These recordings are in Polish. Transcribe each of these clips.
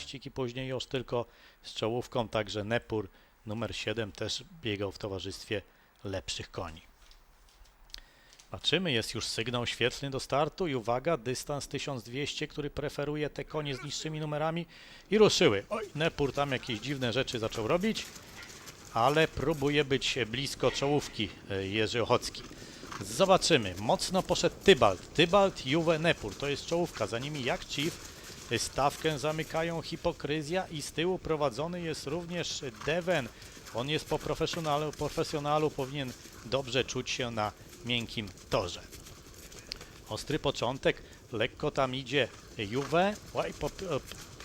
wyścig i później już tylko z czołówką, także Nepur numer 7 też biegał w towarzystwie lepszych koni. Patrzymy, jest już sygnał świetlny do startu i uwaga, dystans 1200, który preferuje te konie z niższymi numerami i ruszyły. Oj, Nepur tam jakieś dziwne rzeczy zaczął robić, ale próbuje być blisko czołówki e, Jerzy Ochocki. Zobaczymy. Mocno poszedł Tybalt. Tybalt, Juve, Nepur. To jest czołówka. Za nimi jak Chief. Stawkę zamykają Hipokryzja i z tyłu prowadzony jest również Deven. On jest po profesjonalu, profesjonalu powinien dobrze czuć się na miękkim torze. Ostry początek, lekko tam idzie Juve. Łaj,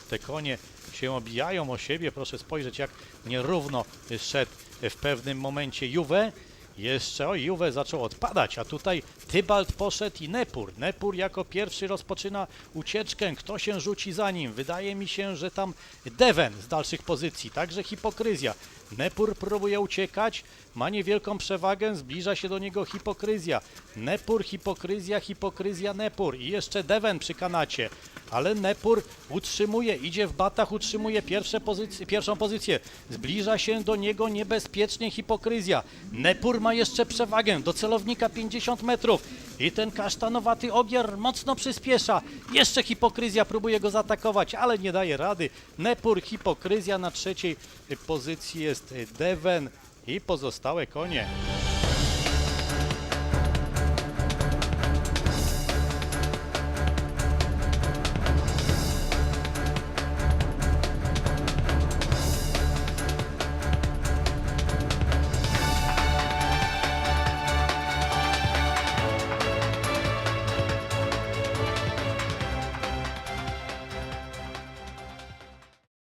te konie się obijają o siebie. Proszę spojrzeć, jak nierówno szedł w pewnym momencie Juve. Jeszcze, o, Juve zaczął odpadać, a tutaj Tybalt poszedł i Nepur. Nepur jako pierwszy rozpoczyna ucieczkę. Kto się rzuci za nim? Wydaje mi się, że tam Deven z dalszych pozycji, także hipokryzja. Nepur próbuje uciekać, ma niewielką przewagę, zbliża się do niego hipokryzja. Nepur, hipokryzja, hipokryzja, Nepur i jeszcze Deven przy kanacie. Ale Nepur utrzymuje, idzie w batach, utrzymuje pierwsze pozycje, pierwszą pozycję. Zbliża się do niego niebezpiecznie hipokryzja. Nepur ma jeszcze przewagę do celownika 50 metrów. I ten kasztanowaty ogier mocno przyspiesza. Jeszcze hipokryzja próbuje go zaatakować, ale nie daje rady. Nepur, hipokryzja na trzeciej pozycji jest Deven i pozostałe konie.